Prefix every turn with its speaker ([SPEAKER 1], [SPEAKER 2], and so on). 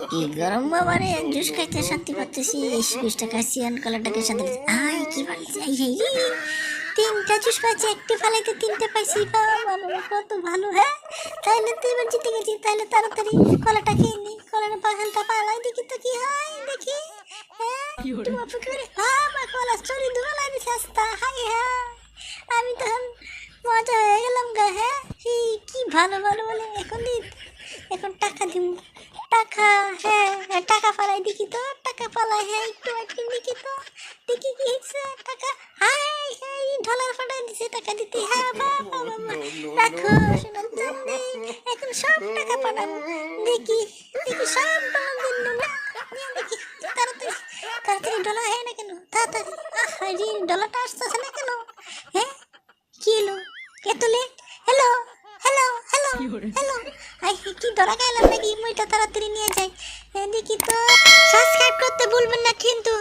[SPEAKER 1] কি গরম বাবারে জুস খাইতে শান্তি পাচ্ছি জুসটা খাচ্ছি কলাটাকে শান্তি আই কি আই। তিনটা জুস পাচ্ছি একটি ফালাইতে তিনটে পাইছি। বাবা কত ভালো হ্যাঁ? তুই এবার জিতে গেছি তাইলে তাড়াতাড়ি কলাটা খেয়ে নি। পাখানটা পালাই দেখি তো কি হয় দেখি। হ্যাঁ? কলা চুরি ধুলাই দিছে আস্তা। হাই হ্যাঁ। আমি তখন মজা হয়ে গেলাম গা হ্যাঁ? কি ভালো ভালো বলে। এখন এখন টাকা দিব টাকা হ্যাঁ হ্যাঁ, টাকা পালাই দেখি তো টাকা পালাই হ্যাঁ একটু একটু দেখি তো দেখি কি টাকা হাই হাই পাঠাই দিছে টাকা দিতে হ্যাঁ বাবা বাবা রাখো সোনার এখন সব টাকা পাঠাবো দেখি দেখি সব ডলার দিন না দেখি তাড়াতাড়ি তাড়াতাড়ি ডলার হয় না কেন তাড়াতাড়ি আহ ডলারটা আসতেছে না কেন হ্যাঁ কি এলো এত লেট হ্যালো হ্যালো আই কি ধরা গেলাম নাকি? মুইটা তাড়াতাড়ি নিয়ে যাই। দেখি তো সাবস্ক্রাইব করতে ভুলবেন না কিন্তু।